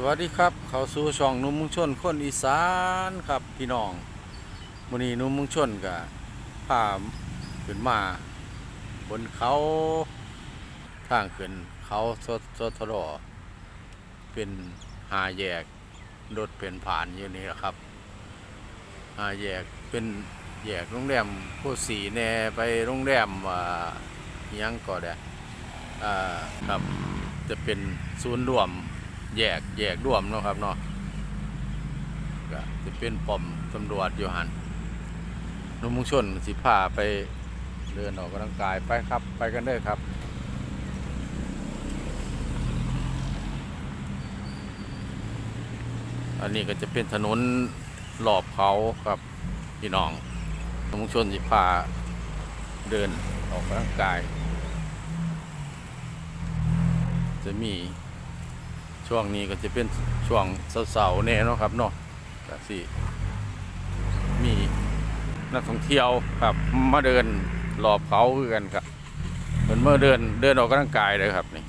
สวัสดีครับ เขาสู่ช่องนุ่มมุงชนคนอีสานครับพี่น้องมื้อนี้นุ่มมุงชนก็พาขึ้นมา บนเขาทางขึ้นเขาสดสดทรอเป็นหาแยกรถเป็นผ่านอยู่นี่แหละครับหาแยกเป็นแยกโรงแรมผู้สีแน่ไปโรงแรมว่ายังก็ได้อ่าครับจะเป็นศูนย์รวม แยกแยกร่วมเนาะครับเนาะก็จะเป็นป้อมตำรวจอยู่หันนุ่มมุงชนสิพาไปเดินออกกำลังกายไปครับ ไปกันเด้อครับอันนี้ก็จะเป็นถนนหลอบเขาครับพี่น้องนุ่มมุงชนสิพาเดินออกกำลังกาย จะมี ช่วงนี้ก็จะเป็นช่วงเสาร์ๆเนี่ยเนาะครับเนาะก็สิมีนักท่องเที่ยวครับมาเดินรอบเขาคือกันครับเหมือนเมื่อเดินเดินออกกำลังกายเลยครับนี่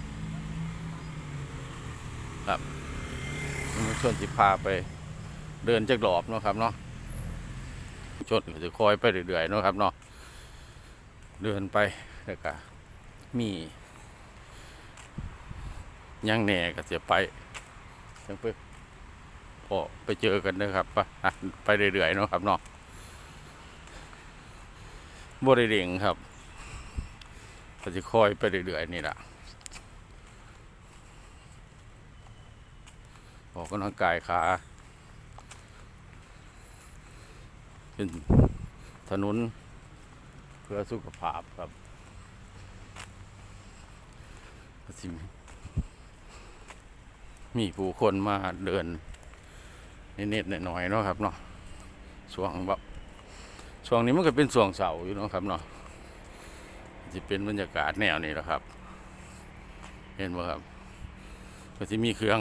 ครับมันชวนสิพาไปเดินจากรอบเนาะครับเนาะชนจะคอยไปเรื่อยๆเนาะครับเนาะเดินไปแล้วก็มี ยังแน่ก็จะไปยังไปพอไปเจอกันนะครับปะไปเรื่อยๆเนาะครับเนาะบริเร่งครับก็จะคอยไปเรื่อยๆนี่แหละออกกำลังกายขาเป็นถนนเพื่อสุขภาพครับก็สิ มีผู้คนมาเดินนิดๆหน่อยๆเนาะครับเนาะช่วงแบบช่วงนี้มันก็เป็นช่วงเสาร์อยู่เนาะครับเนาะจะเป็นบรรยากาศแนวนี้แหละครับ เห็นไหมครับ ก็จะมีเครื่อง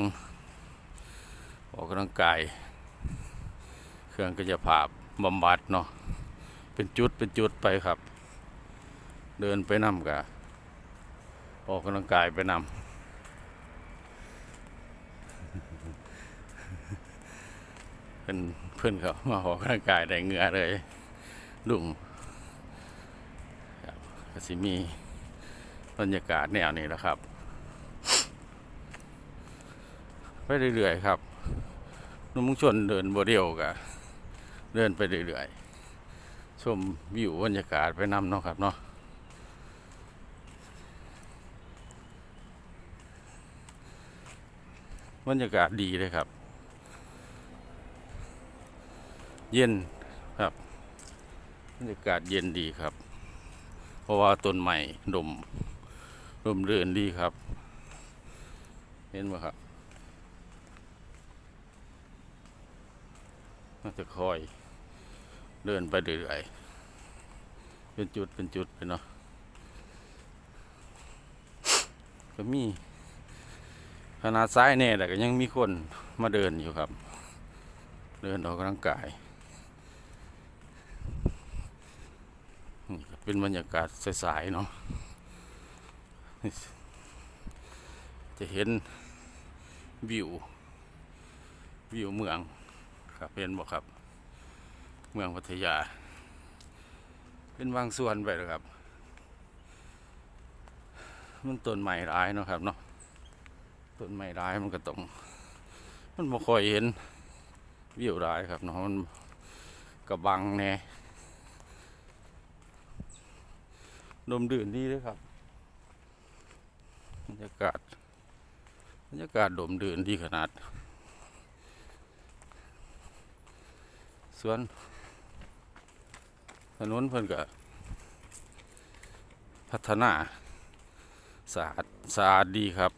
ออกกำลังกาย เครื่องกายภาพบำบัดเนาะเป็นจุดเป็นจุดไปครับ เดินไปนำกับออกกำลังกายไปนำ พื่นเพื่อนเขามาออกกำลังกายได้เหงื่อเลยลุงครับก็สิมีบรรยากาศแนวนี้แล้วครับ ไปเรื่อยๆครับนุ่มมุงชนเดินบเดียวกะเดินไปเรื่อยๆชมวิวบรรยากาศไปนำเนาะครับเนาะบรรยากาศดีเลยครับ เย็นครับบรรยากาศเย็นดีครับ เพราะว่าต้นใหม่ดมดมเรื่นดีครับ เห็นไหมครับน่าจะคอยเดินไปเรื่อยๆเป็นจุดเป็นจุดไปเนาะก็มีขนาดซ้ายแน่แต่ก็ยังมีคนมาเดินอยู่ครับ เดินออกกำลังกาย นี่ก็ เป็นบรรยากาศสายๆเนาะจะเห็นวิววิวเมืองครับเห็นบ่ครับ เมืองพัทยา เป็นบางส่วนไปแล้วครับ มันต้นไม้ร้ายเนาะครับเนาะต้นไม้ร้ายมันก็ต้องมันบ่ค่อยเห็นวิวร้ายครับเนาะมันกระบังแน่ ลมดื่นดีเลยครับบรรยากาศบรรยากาศลมดื่นดีขนาดสวนถนนเพิ่นก็พัฒนาสะอาดสะอาดดีครับ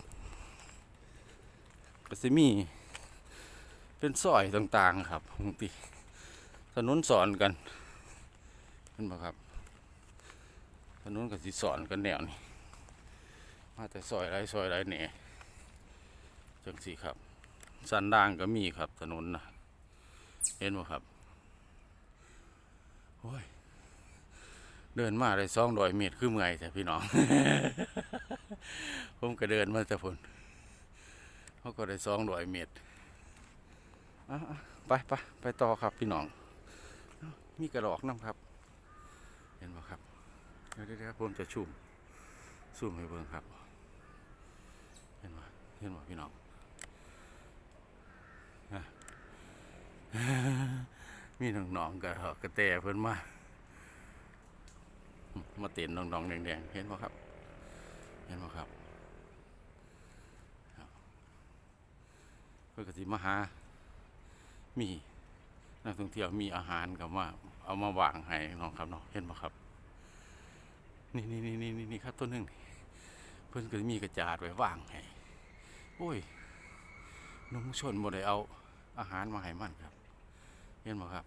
ก็จะมีเป็นซอยต่างๆครับบางทีถนนสอนกันเห็นไหมครับ นนกับสิสอนกันแนวนี่มาแต่ซอยไรซอยไรเนี่ยจังสีครับ สันด่างก็มีครับถนนนะเห็นไหมครับโอ้ยเดินมาได้สองดอยเมตรคือเมื่อยแต่พี่น้อง ผมก็เดินมาแต่ผลเขาก็ได้สองร้อยเมตรไปไปไปต่อครับพี่น้อง มีกระดอกน้ำครับ เห็นไหมครับ เดี๋ยวเดี๋ยวผมจะชูมซูมให้เบิ่งครับ เห็นไหมเห็นไหมพี่น้องมีน้องๆกระกระแตเพิ่นมามาเต้นน้องๆแดงๆเห็นไหมครับ เห็นไหมครับเพื่อก็สิมาหา มีนักท่องเที่ยวมีอาหารกับว่าเอามาวางให้น้องครับเนาะเห็นไหมครับ นี่นี่นี่นี่นี่ครับต้นหนึ่งเพื่อนก็มีกระจาดไว้ว่างให้โอ้ยนุ่มชนบ่ได้เอาอาหารมาให้มันครับ เห็นไหมครับ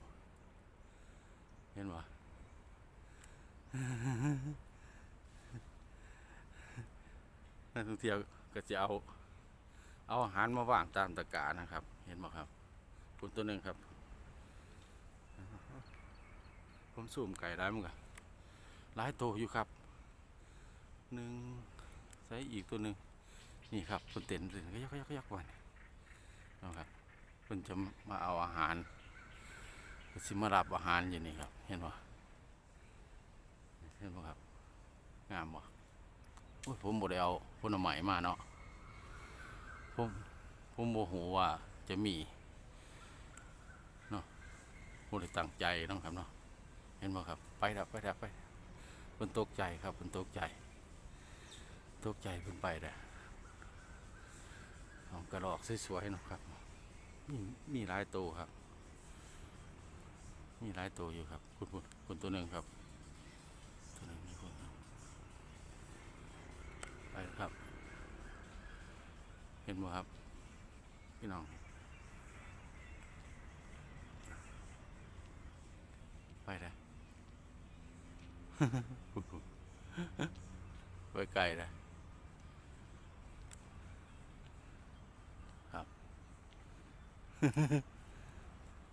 เห็นไหมนักท่องเที่ยวก็จะเอา เอาอาหารมาวางตามตะกร้านะครับ เห็นไหมครับคุณตัวหนึ่งครับ ผมสูมไก่ได้มั้งกัน หลายตัวอยู่ครับหนึ่งใส่อีกตัวหนึ่งนี่ครับคุณเต็นเต็นก็ยักก็ยักยักวันนะครับคุณจะมาเอาอาหารสิมารับอาหารอย่างนี้ครับ เห็นปะเห็นปะครับงามปะโอ้ยผมบ่ได้เอาผลไม้มาเนาะผมผมโมโหว่าจะมีเนาะผมเลยตั้งใจเนาะครับเนาะเห็นไหมครับ ไปดับไปดับไป เพิ่นตกใจครับเพิ่นตกใจ ตกใจเพิ่นไปเด้อเอากระดอกสวยๆนะครับ มีมีหลายตัวครับ มีหลายตัวอยู่ครับ คุณคุณคุณตัวหนึ่งครับตัวหนึ่งนี่คุณครับไปครับ เห็นไหมครับ พี่น้อง ไปเลย ไปไกลเลยครับ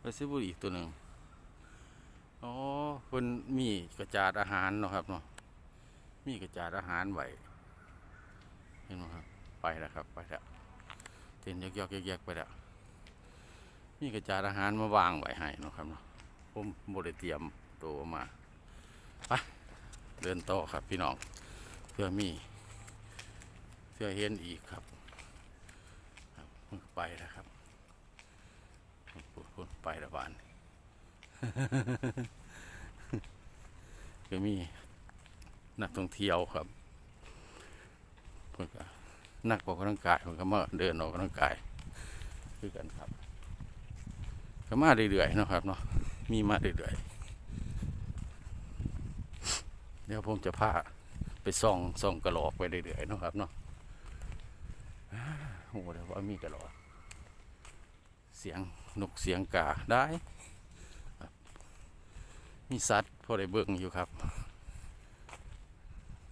ไปซื้อบุหรี่อีกตัวหนึ่งอ๋อคนมีกระจาดอาหารเนาะครับเนาะมีกระจาดอาหารไหวเห็นไหมครับ ไปแล้วครับ ไปแล้วเต้นยอกๆแยกไปแล้วมีกระจาดอาหารมาวางไว้ให้เนาะครับเนาะผมบริเตรียมตัวมาไปเดินต่อครับพี่น้อง เพื่อมีเพื่อเห็นอีกครับไปแล้วครับไปละบานก็มีนักท่องเที่ยวครับเพื่อนก็นักออกกำลังกายเพื่อนก็มาเดินออกกำลังกายคือกันครับก็มาเรื่อยๆนะครับเนาะมีมาเรื่อยๆเดี๋ยวผมจะพา ไปส่องส่องกระหลอกไปเรื่อยๆเนาะครับเนาะโอ้โหเดี๋ยวว่ามีกระหลอกเสียงนกเสียงกาได้มีสัตว์พอได้เบิ่งอยู่ครับ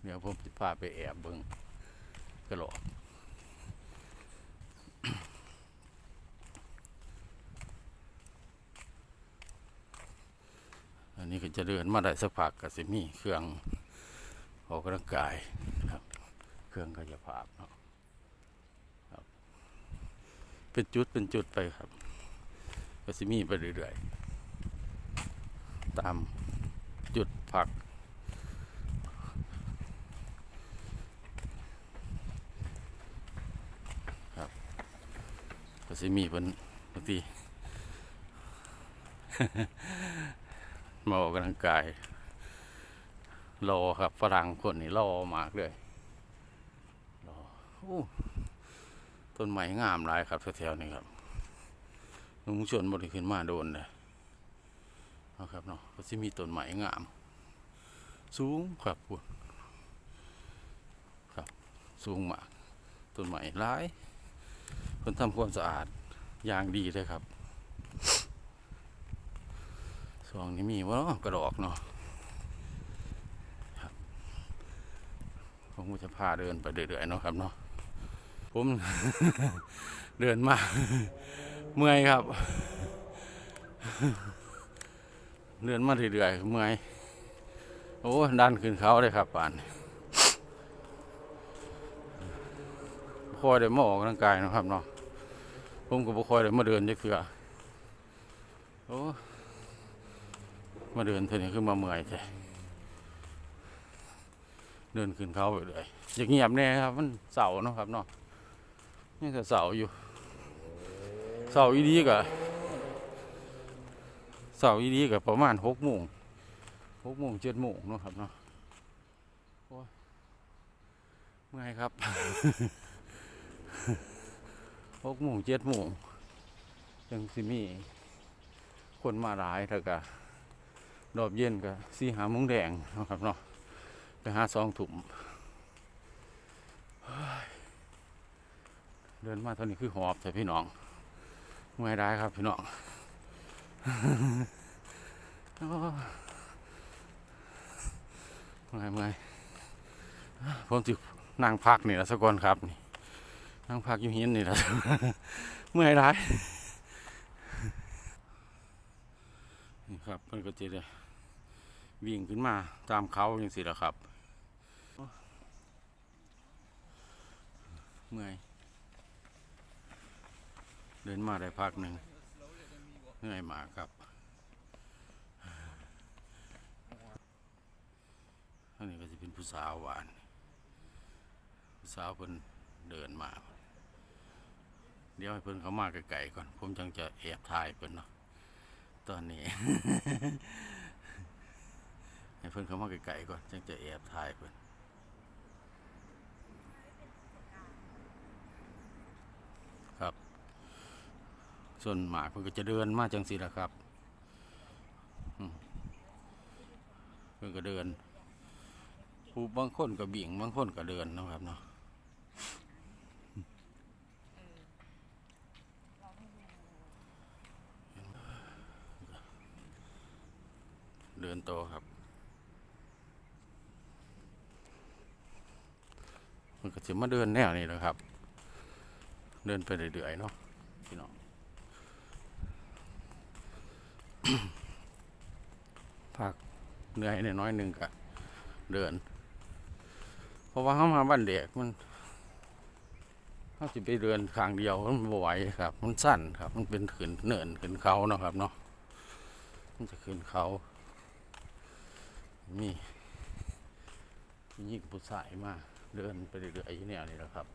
เดี๋ยวผมจะพาไปแอบเบิ่งกระโหลกอันนี้ก็จะเดินมาได้สักพักก็สิมีเครื่อง ออกกำลังกายครับ เครื่องกายภาพเนาะครับ เป็นจุดเป็นจุดไปครับก็สิมีไปเรื่อยๆ ตามจุดพัก ครับก็สิมีเป็นบางทีมาออกกำลังกาย รอครับฝรั่งคนนี้รอมากเลยรอโอ้ต้นไม้งามหลายครับแถวๆนี้ครับลุงชนบริขึ้นมาโดนเลยนะครับเนาะก็จะมีต้นไม้งาม สูงครับพุ่นครับ สูงมากต้นไม้หลายคนทำความสะอาดอย่างดีเลยครับสองนี้มีว่าเนาะกระดอกเนาะครับ ผมก็จะพาเดินไปเรื่อยๆเนาะครับเนาะผมเดินมา เมื่อยครับเลื่อนมาเรื่อยๆเมื่อยโอ้ดันขึ้นเขาเลยครับป่านคอยได้มาออกกำลังกายนะครับเนาะผมก็บ่คอยได้มาเดินจักเทื่อโอ้มาเดินเท่านี้คือมาเมื่อยแท้ เดินขึ้นเขาไปเลยอยากเงียบแน่ครับ มันเสาเนาะครับเนาะยังแต่เสาอยู่เสาอีดีกะเสาอีดีกะประมาณหกโมงหกโมงเจ็ดโมงเนาะครับเนาะโอ้ยเมื่อยครับหกโมงเจ็ดโมงยังสิมี คนมาหลายแล้วก็ดอบเย็นก็สีหามุงแดงนะครับเนาะ หาซองถุ่มเดินมาเท่านี้คือหอบแต่พี่น้องเมื่อยได้ครับพี่น้องเมื่อยเมื่อยผมจินั่งพักนี่ละสักก่อนครับนี่นั่งพักอยู่หินนี่ละเมื่อยได้นี่ครับเพิ่อนก็จะได้วิ่งขึ้นมาตามเขาอย่างสิละครับ เมื่อย เดินมาได้พักหนึ่งเหนื่อยมาครับอันนี้ก็จะเป็นผู้สาวหวาน ผู้สาวเพิ่นเดินมา เดี๋ยวให้เพิ่นเขามาไกลๆก่อน ผมจังจะแอบถ่ายเพิ่นเนาะ ตอนนี้ ให้เพิ่นเขามาไกลๆก่อน จังจะแอบถ่ายเพิ่นครับ ส่วนหมากเพิ่นก็จะเดินมาจังสิละครับมเพิ่นก็เดิน ผู้บางคนก็บิ่งบางคนก็เดินนะครับเนาะเดินโตครับ มันก็จะมาเดินแนวนี้แหละครับ เดินไปเรื่อยๆเนาะพี่น้อง พักเหนื่อยหน่อยหนึ่งก็เดิน เพราะว่าเขามาบ้านเด็กมันเขาจะไปเดินข้างเดียวมันบ่ไหวครับ มันสั้นครับ มันเป็นขึ้นเนินขึ้นเขาเนาะครับเนาะมันจะขึ้นเขามียิ่งผู้ชายมากเดินไปเรื่อยๆอยู่เนี่ยนี่แหละครับ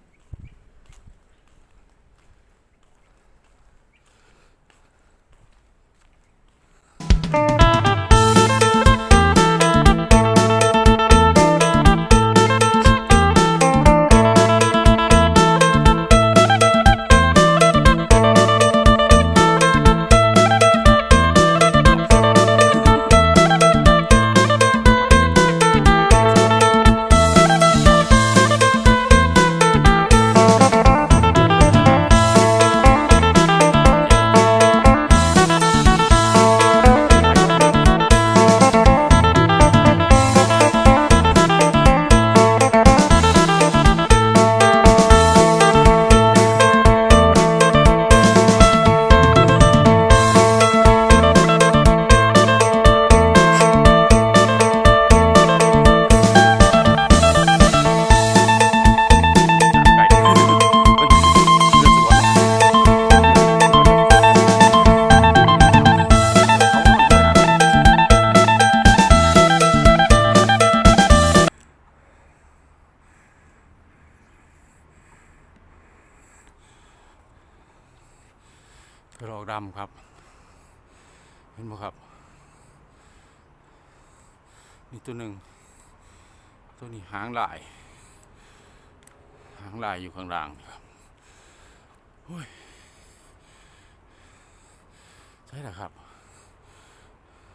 ใช่แล้วครับ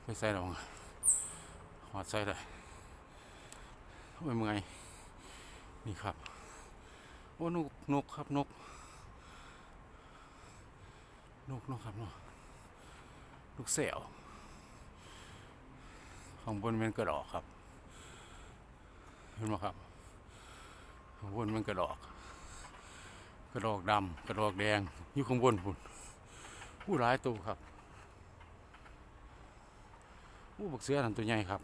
ไม่ใส่หรอกหอดใส่เลยโอ้ยเมื่อยนี่ครับ โอ้นกนกครับนก นกนกครับนกนกเสี่ยวข้างบนเป็นกระดอกครับ เห็นไหมครับข้างบนมันกระดอก กระดอกดำกระดอกแดงอยู่ข้างบนพุ่นผู้ร้ายตัวครับผู้บักเสือนั่นตัวใหญ่ครับ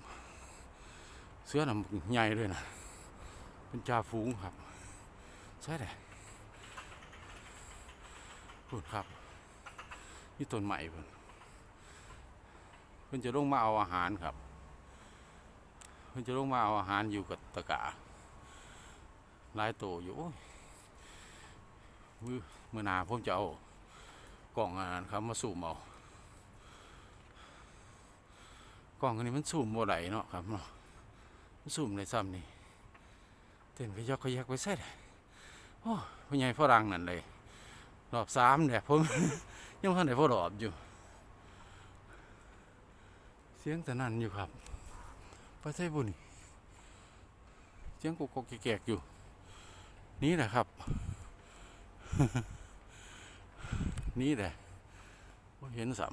เสือนั่นใหญ่เลยนะเป็นจ่าฝูงครับใช่เลยพูดครับนี่ต้นใหม่พิ่นเพิ่นจะลงมาเอาอาหารครับ เพิ่นจะลงมาเอาอาหารอยู่กับตะกาหลายโตอยู่ มื้อมื่อนาผมจะเอากล่องอาหารครับมาสูมเอากล่องอันนี้มันสูมบ่ไหลเนาะครับเนาะมันสูมในซ้ำนี่เต้นไปยอกขยักไปใส่ได้โอ้พ่อใหญ่ฝรั่งนั่นเลยรอบสามเนี่ยผมยังพันได้พอรอบอยู่ เสียงแต่นั่นอยู่ครับไปใช่บุญเสียงกุกกกแกกอยู่ นี่แหละครับ นี่แหละเห็นสัม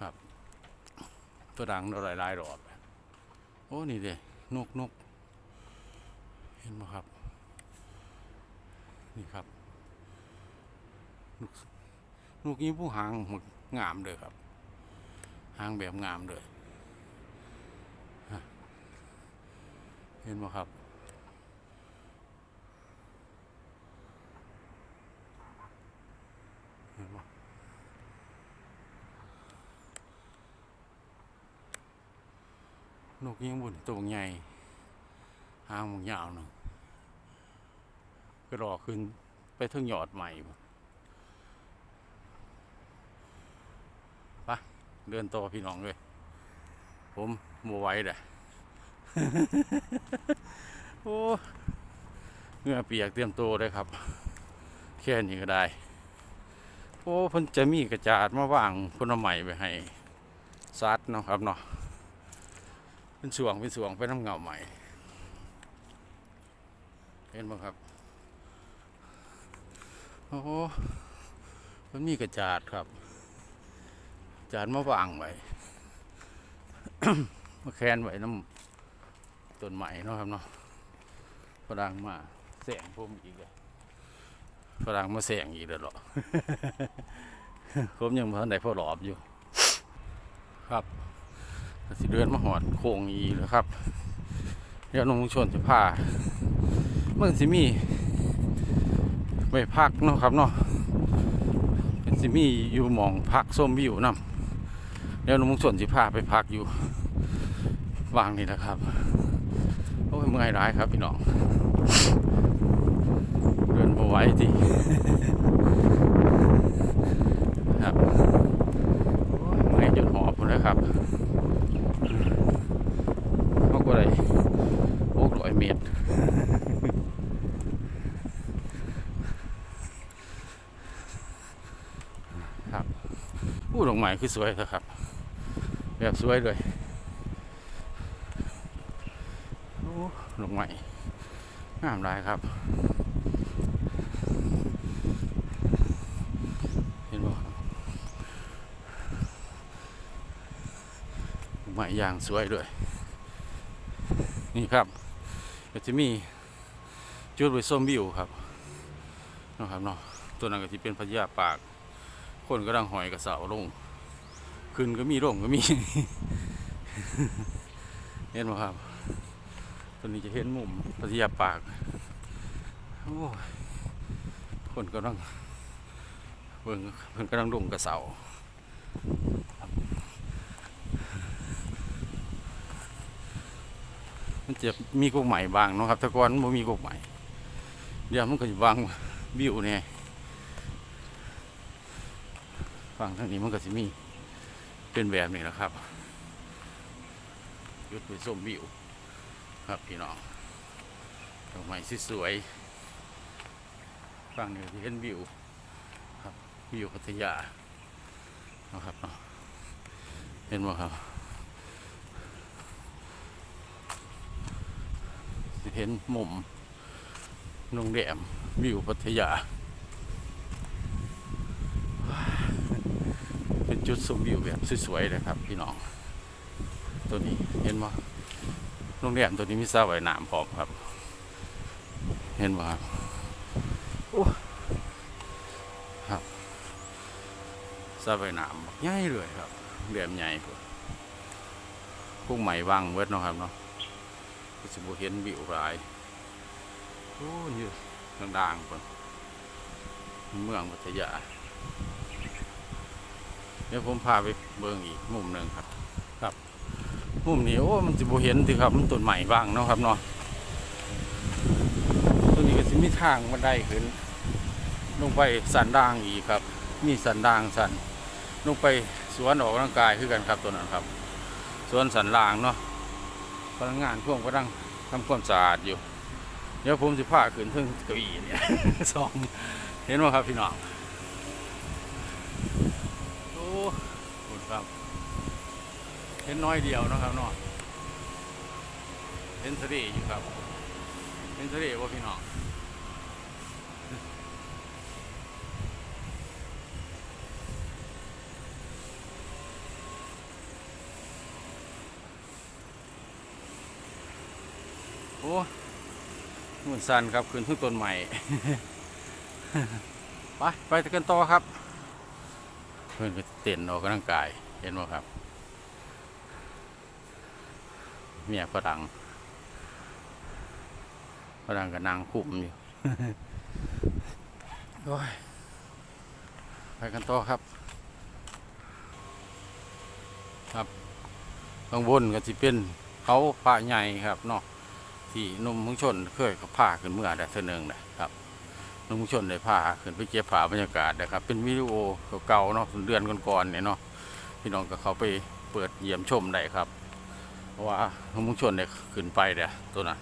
ครับ ตัวดังเราหลายๆรอบโอ้ นี่เด้นกนก เห็นไหมครับ นี่ครับ นกนกนี้ผู้หางหมดงามเลยครับ หางแบบงามเลยฮะ เห็นไหมครับ เห็นไหมนกยิงบุญตัวใหญ่หางมันยาวหนึ่งก็รอขึ้นไปเทิงยอดใหม่บ่ไปะเดินต่อพี่น้องเลย ผมโมไว้เลย โอ้เงื่อเปียกเตรียมตัวเลยครับ แค่นี้ก็ได้ โอ้เพิ่นจะมีกระจาดมาว่างผลไม้ไปให้ซัดเนาะครับเนาะเป็นสวงเป็นสวงเป็นน้ำเงาใหม่ เห็นไหมครับ โอ้มันมีกระจาดครับจาดมาวางไว้ มาแคนไว้น้ำ ต้นใหม่เนาะครับเนาะฝรั่งมาแสงผมอีกเลยฝรั่งมาแสงอีกแล้วเหรอผมยังพันได้พอหลอบอยู่ ครับสิเดือนมาหอดโค้งอีกแล้วครับเดี๋ยวน้องชนจะพาเมันสิมีไปพักเนาะครับเนาะเป็นสิมีอยู่มองพักส้มวิวนํเดี๋ยวน้องส่วนสิพาไปพักอยู่วางนี่นะครับ โอ้ยเมื่อยร้ายครับพี่น้อง เดินมาไหว้ทีครับโอ้ยเมื่อยจนหอบหมดแล้วครับเขาก็เลยโอ้ร้อยเมตรอู้ดอกไม้คือสวยเถอะครับ แบบสวยเลยโอ้ดอกไม้ งามหลายครับ เห็นบ่ครับไม้อย่างสวยด้วย นี่ครับก็จะมีจุดไว้ส้มวิวครับนะครับเนาะตัวนั้นก็จะเป็นพญาปาก คนก็ดังหอยกระเสาลง ขึ้นก็มีลงก็มี เห็นไหมครับ ตัวนี้จะเห็นมุมพัทยาปาก โอ้ยคนก็ต้องเบิ่งเพิ่นก็ต้องลงกระเสามันจะมีกกใหม่บางเนาะครับต่ก่อนมันบ่มีกกใหม่ เดี๋ยวมันก็จะบางวิวเนี่ยฝั่งทางนี้มันก็จะมีเป็นแบบนี้แหละครับยุดไปส้มวิว ครับพี่น้องดอกไม้สวยๆฝั่งนี้ที่เห็นวิวครับวิวพัทยานะครับเนาะเห็นไหมครับเห็นมุมโรงแรมวิวพัทยา เป็นจุดชมวิวแบบสวยๆเลยครับ พี่น้อง ตัวนี้เห็นไหม โรงแรมตัวนี้มีสระว่ายน้ำพร้อมครับ เห็นไหมครับโอ้ครับสระว่ายน้ำใหญ่เลยครับแรมใหญ่พุ่นกุ้งใหม่วางเวิร์ดเนาะครับเนาะก็สิบเห็นวิวหลายโอ้ยอยู่ทางด่างคนเมืองพัทยาเดี๋ยวผมพาไปเบิ่งอีกมุมหนึ่งครับครับ มุมนี้โอ้ มันสิบเห็นสิครับ มันต้นใหม่บ้างเนาะครับเนาะตัวนี้ก็สิมีทางบันไดขึ้น ลงไปสันด่างอีกครับ มีสันด่างสัน ลงไปสวนออกกำลังกายคือกันครับตัวนั้นครับ สวนสันล่างเนาะพนักงานพวกกำลังทำความสะอาดอยู่ เดี๋ยวผมจะพาขึ้นถึงเก้าอี้เนี่ยสองเห็นไหมครับพี่น้องโอ้ เห็นน้อยเดียวนะครับเนาะเห็นทะเลอยู่ครับเห็นทะเลว่าพี่น้องโอ้มันสันครับขึ้นทุกต้นใหม่ไปไปกันต่อครับ เพื่อนก็เต้นออกกำลังกายเห็นไหมครับ เมียฝรั่งฝรั่งกับนางคุ้มอยู่โอ้ยไปกันต่อครับ ครับข้างบนก็จะเป็นเขาป่าใหญ่ครับเนาะที่นุ่มมุงชนเคยเขาพาขึ้นเมื่อได้เสอหนึงนะครับนุ่มมุงชนได้พาขึ้นไปเก็บภาบรรยากาศนะครับ เป็นวิดีโอเก่าๆเนาะเดือนก่อนๆเนี่ยเนาะพี่น้องก็เขาไปเปิดเยี่ยมชมได้ครับ เพราะว่าหนุ่มมุงชนได้ขึ้นไปเด้อตัวนั้น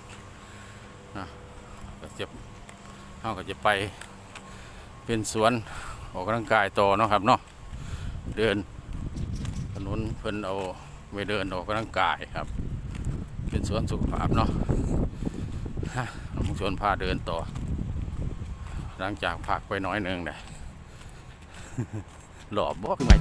นะก็จะเขาก็จะไปเป็นสวนออกกำลังกายต่อเนาะครับเนาะเดินถนนเพิ่นเอาไปเดินออกกำลังกายครับ เป็นสวนสุขภาพเนาะฮะผมชนพาเดินต่อ หลังจากพักไปน้อยหนึ่งเลยหลอบบอกคือไม่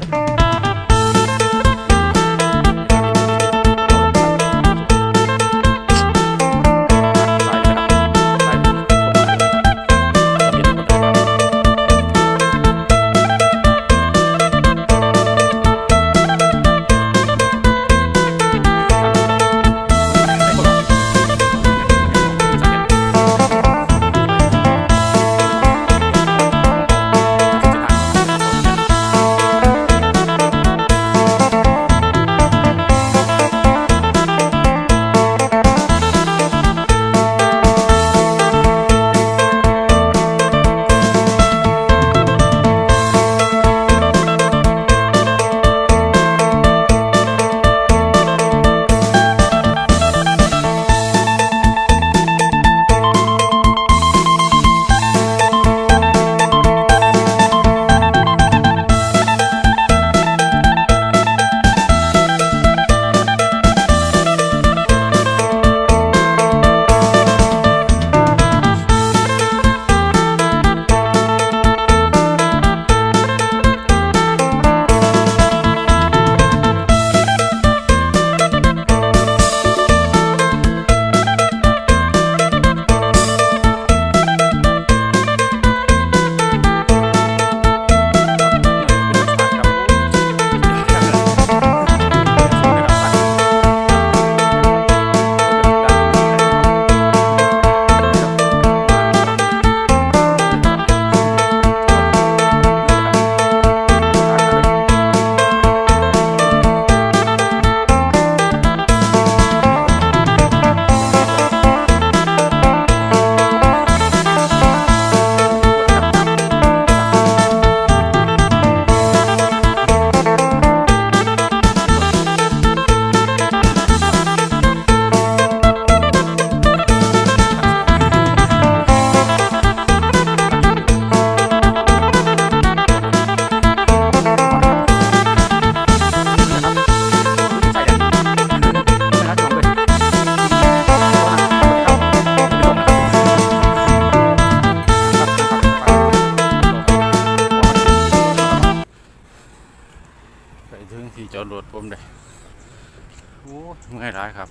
เมื่อยร้ายครับ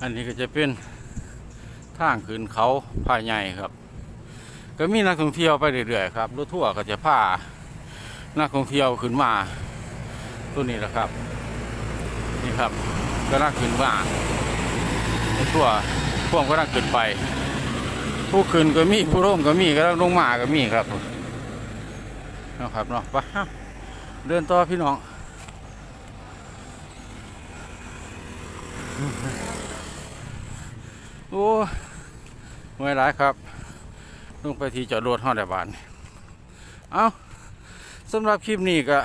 อันนี้ก็จะเป็นทางขึ้นเขาพาใหญ่ครับ ก็มีนักท่องเที่ยวไปเรื่อยๆครับรถทั่วร์ก็จะพานักท่องเที่ยวขึ้นมาตัวนี้แหละครับ นี่ครับก็น่าขึ้นว่าในทั่วพ่วงก็น่าขึ้นไป ผู้ขึ้นก็มีผู้ร่มก็มีก็ลงมาก็มีครับนะครับเนาะไปเดินต่อพี่น้อง โอ้เมื่อยหลายครับลงไปที่จอดรถห้องแต่บานเอาสำหรับคลิปนี้ก็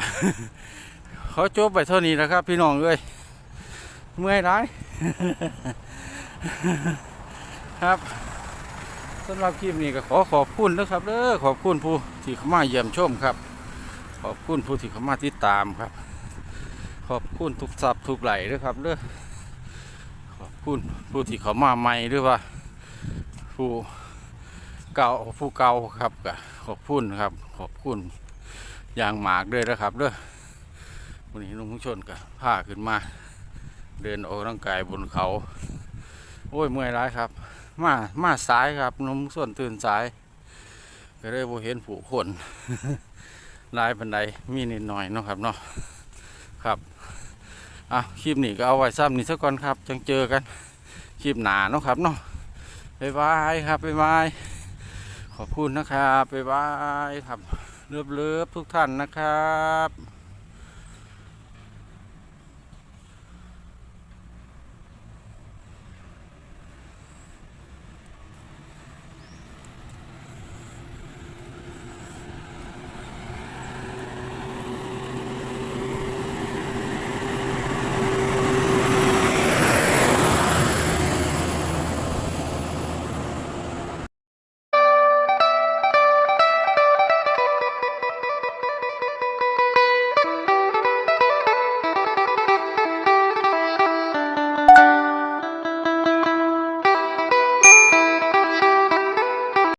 ขอจบไปเท่านี้นะครับ พี่น้องเอ้ยเมื่อยหลายครับสำหรับคลิปนี้ก็ขอขอบคุณนะครับเด้อขอบคุณผู้ที่เข้ามาเยี่ยมชมครับ ขอบคุณผู้ที่เข้ามาติดตามครับ ขอบคุณทุกสับทุกไหลด้วยครับเด้อ ขอบคุณผู้ที่เขามาใหม่หรือว่า ผู้เก่าผู้เก่าครับก็ขอบคุณครับ ขอบคุณอย่างหมากด้วยนะครับเด้อวันนี้ลุงชนก็พาขึ้นมา เดินออกกำลังกายบนเขา โอ้ยเมื่อยร้ายครับ มามาสายครับนุ่มส่วนตื่นสาย ก็เลยบ่เห็นผู้คนลายบันไดมีนิดหน่อยเนาะครับเนาะครับ อะคลิปนี้ก็เอาไว้ซ้ำนี่ซะก่อนครับ จังเจอกันคลิปหนาเนาะครับเนาะบ๊ายบายครับบ๊ายบายขอบคุณนะครับบ๊ายบายครับเลิฟๆทุกท่านนะครับ